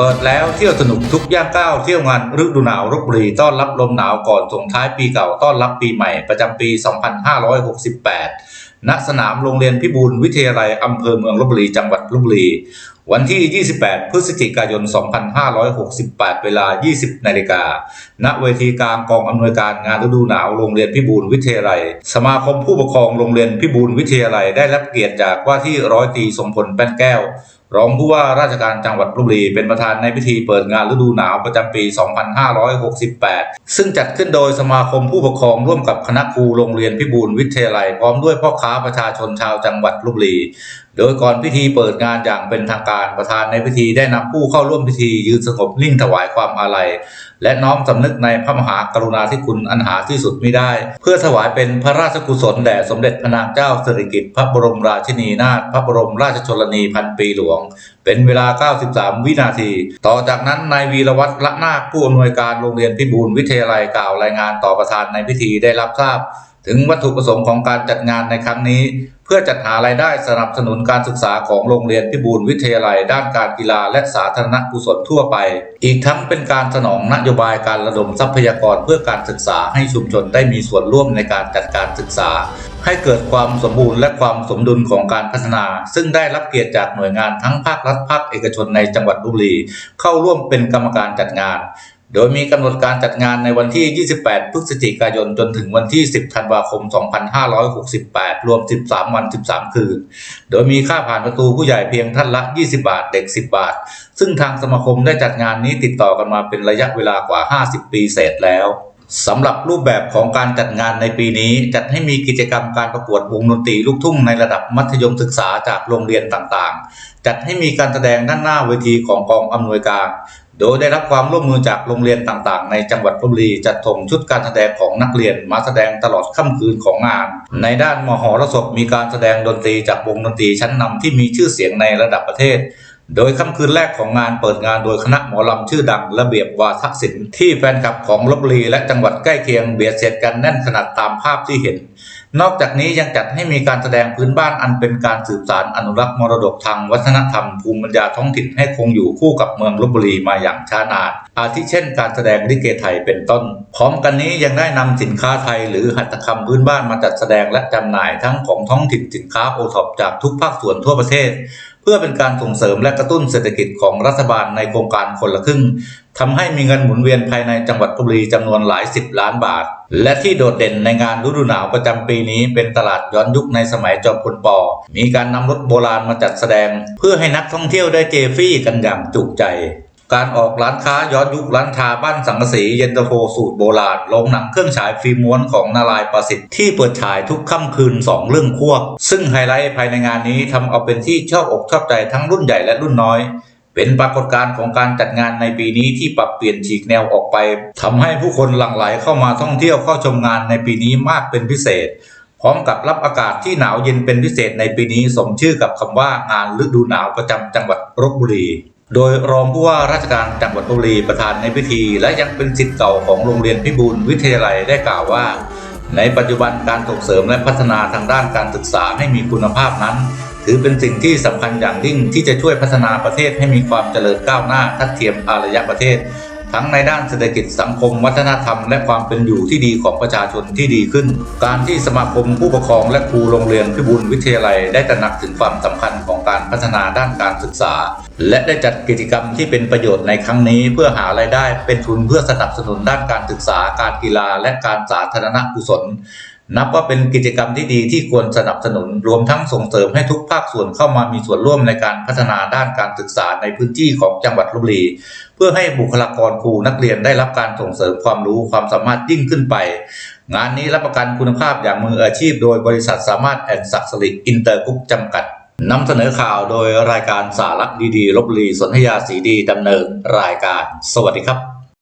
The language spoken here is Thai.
เปิดแล้วเที่ยวสนุกทุกย่างก้าวเที่ยวงานฤดูหนาวรบบุรีต้อนรับลมหนาวก่อนส่งท้ายปีเก่าต้อนรับปีใหม่ประจำปี 2568 ณ สนามโรงเรียนพิบูลวิทยาลัยอำเภอเมืองลบบุรีจังหวัดลบบุรี วันที่ 28 พฤศจิกายน 2568 เวลา 20 นาฬิกา ณ เวทีกลางกองอำนวยการงานฤดูหนาวโรงเรียนพิบูลวิทยาลัย สมาคมผู้ปกครองโรงเรียนพิบูลวิทยาลัยได้รับเกียรติจากว่าที่ร้อยตรีสมพลแป้นแก้ว รองผู้ว่าราชการจังหวัดลบบุรี เป็นประธานในพิธีเปิดงานฤดูหนาวประจำปี 2568 ซึ่งจัดขึ้นโดยสมาคมผู้ปกครองร่วมกับคณะครูโรงเรียนพิบูลวิทยาลัย พร้อมด้วยพ่อค้าประชาชนชาวจังหวัดลบบุรี โดยก่อนพิธีเปิดงานอย่างเป็นทางการประธานในพิธีได้นำผู้เข้าร่วมพิธียืนสงบนิ่งถวายความอาลัย และน้อมสำนึกในพระมหากรุณาธิคุณอันหาที่สุดไมิได้ เพื่อถวายเป็นพระราชกุศลแด่สมเด็จพระนางเจ้าสิริกิติ์พระบรมราชินีนาถพระบรมราชชนนีพันปีหลวง เป็นเวลา 93 วินาที ต่อจากนั้นนายวีรวัตรละนาคผู้อำนวยการโรงเรียนพิบูลวิทยาลัยกล่าวรายงานต่อประธานในพิธีได้รับทราบถึงวัตถุประสงค์ของการจัดงานในครั้งนี้ เพื่อจัดหารายได้สนับสนุนการศึกษาของโรงเรียนพิบูลวิทยาลัย ด้านการกีฬาและสาธารณกุศลทั่วไป อีกทั้งเป็นการสนองนโยบายการระดมทรัพยากรเพื่อการศึกษาให้ชุมชนได้มีส่วนร่วมในการจัดการศึกษา ให้เกิดความสมบูรณ์และความสมดุลของการพัฒนา ซึ่งได้รับเกียรติจากหน่วยงานทั้งภาครัฐภาคเอกชนในจังหวัดบุรี เข้าร่วมเป็นกรรมการจัดงาน โดยมีกำหนดการจัดงานในวันที่ 28 พฤศจิกายนจนถึงวันที่ 10 ธันวาคม 2568 รวม 13 วัน 13 คืน โดยมีค่าผ่านประตูผู้ใหญ่เพียงท่านละ 20 บาท เด็ก 10 บาท ซึ่งทางสมาคมได้จัดงานนี้ติดต่อกันมาเป็นระยะเวลากว่า 50 ปีเศษแล้ว สำหรับรูปแบบของการจัดงานในปีนี้ จัดให้มีกิจกรรมการประกวดวงดนตรีลูกทุ่งในระดับมัธยมศึกษาจากโรงเรียนต่างๆ จัดให้มีการแสดงด้านหน้าเวทีของกองอำนวยการ โดยได้รับความร่วมมือจากโรงเรียนต่างๆ ในจังหวัดลพบุรีจัดถงชุดการแสดงของนักเรียนมาแสดงตลอดค่ำคืนของงาน ในด้านมหรสพมีการแสดงดนตรีจากวงดนตรีชั้นนำที่มีชื่อเสียงในระดับประเทศ โดยค่ำคืนแรกของงานเปิดงานโดยคณะหมอลำชื่อดังระเบียบวาทศิลป์ที่แฟนคลับของลบบุรีและจังหวัดใกล้เคียงเบียดเสียดกันแน่นขนาดตามภาพที่เห็น นอกจากนี้ยังจัดให้มีการแสดงพื้นบ้านอันเป็นการสืบสานอนุรักษ์มรดกทางวัฒนธรรมภูมิปัญญาท้องถิ่นให้คงอยู่คู่กับเมืองลบบุรีมาอย่างช้านาน อาทิเช่น การแสดงลิเกไทยเป็นต้น พร้อมกันนี้ยังได้นำสินค้าไทยหรือหัตถกรรมพื้นบ้านมาจัดแสดงและจำหน่ายทั้งของท้องถิ่นสินค้าโอท็อปจากทุกภาคส่วนทั่วประเทศ เพื่อเป็นการส่งเสริมและกระตุ้นเศรษฐกิจของรัฐบาลในโครงการคนละครึ่ง ทำให้มีเงินหมุนเวียนภายในจังหวัดพบุรีจำนวนหลายสิบล้านบาท และที่โดดเด่นในงานฤดูหนาวประจำปีนี้เป็นตลาดย้อนยุคในสมัยจอมพลปอ มีการนำรถโบราณมาจัดแสดง เพื่อให้นักท่องเที่ยวได้เจฟี่กันอย่างจุใจการออกร้านค้าย้อนยุคร้านชาบ้านสังกะสีเย็นตาโฟสูตรโบราณโรงหนังเครื่องฉายฟิล์มม้วนของนารายประสิทธิ์ที่เปิดฉายทุกค่ำคืน 2 เรื่องควบ ซึ่งไฮไลท์ภายในงานนี้ทำเอาเป็นที่ชอบอกชอบใจทั้งรุ่นใหญ่และรุ่นน้อย เป็นปรากฏการณ์ของการจัดงานในปีนี้ที่ปรับเปลี่ยนฉีกแนวออกไปทำให้ผู้คนหลั่งไหลเข้ามาท่องเที่ยวเข้าชมงานในปีนี้มากเป็นพิเศษ พร้อมกับรับอากาศที่หนาวเย็นเป็นพิเศษในปีนี้สมชื่อกับคำว่างานฤดูหนาวประจำจังหวัดลบบุรีโดยรองผู้ว่าราชการจังหวัดลบบุรีประธานในพิธี และยังเป็นศิษย์เก่าของโรงเรียนพิบูลวิทยาลัยได้กล่าวว่า ในปัจจุบันการส่งเสริมและพัฒนาทางด้านการศึกษาให้มีคุณภาพนั้น ถือเป็นสิ่งที่สำคัญอย่างยิ่งที่จะช่วยพัฒนาประเทศให้มีความเจริญก้าวหน้าทัดเทียมอารยประเทศ ทั้งในด้านเศรษฐกิจสังคม วัฒนธรรม และความเป็นอยู่ที่ดีของประชาชนที่ดีขึ้น การที่สมาคมผู้ปกครองและครูโรงเรียนพิบูลวิทยาลัยได้ตระหนักถึงความสำคัญของ การพัฒนาด้านการศึกษา และได้จัดกิจกรรมที่เป็นประโยชน์ในครั้งนี้ เพื่อหารายได้เป็นทุนเพื่อสนับสนุนด้านการศึกษา การกีฬา และการสาธารณกุศลนับว่าเป็นกิจกรรมที่ดีที่ควรสนับสนุน รวมทั้งส่งเสริมให้ทุกภาคส่วนเข้ามามีส่วนร่วมในการพัฒนาด้านการศึกษาในพื้นที่ของจังหวัดลบบุรี เพื่อให้บุคลากรครูนักเรียนได้รับการส่งเสริมความรู้ความสามารถยิ่งขึ้นไป งานนี้รับประกันคุณภาพอย่างมืออาชีพ โดยบริษัทสามารถแอนด์ศักดิ์สลิกอินเตอร์กรุ๊ปจำกัด นำเสนอข่าวโดยรายการสาระดีๆลบลีสนธยาสีดีดำเนินรายการ สวัสดีครับ